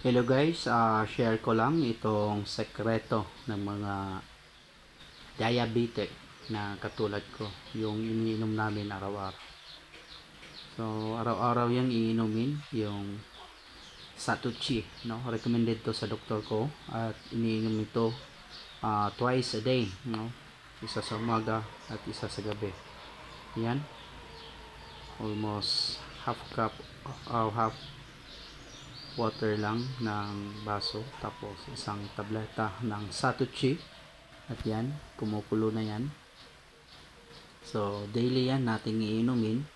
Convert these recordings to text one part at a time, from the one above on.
Hello guys, ah share ko lang itong sekreto ng mga diabetic na katulad ko, yung iniinom namin araw-araw. So, araw-araw yung iinumin, yung Satuchi, no? Recommended to sa doktor ko at iniinom ito ah, twice a day, no? Isa sa umaga at isa sa gabi. Yan. Almost half cup or half water lang ng baso tapos isang tableta ng satuchi at yan kumukulo na yan. So daily yan nating iinumin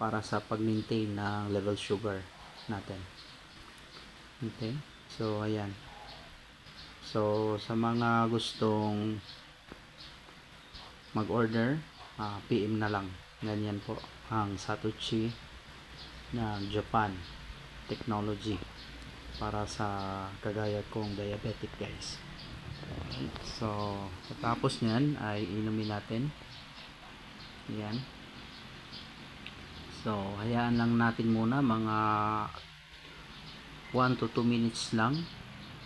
para sa pag-maintain ng level sugar natin. Okay? So ayan. So sa mga gustong mag-order ah, PM na lang. Ganyan po ang satuchi ng Japan technology para sa kagaya kong diabetic guys. So tapos nyan ay inumin natin. Yan. So hayaan lang natin muna mga 1 to 2 minutes lang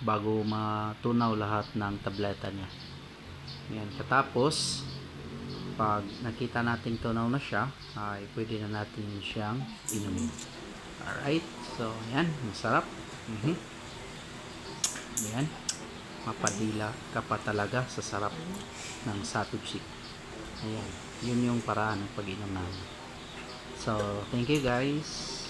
bago matunaw lahat ng tableta niya. Yan. Katapos pag nakita natin tunaw na siya ay pwede na natin siyang inumin Alright, so yan, masarap. Mhm. Yan, mapadila ka pa talaga sa sarap ng satuchi. Ayan, yun yung paraan ng pag-inom namin. So, thank you guys.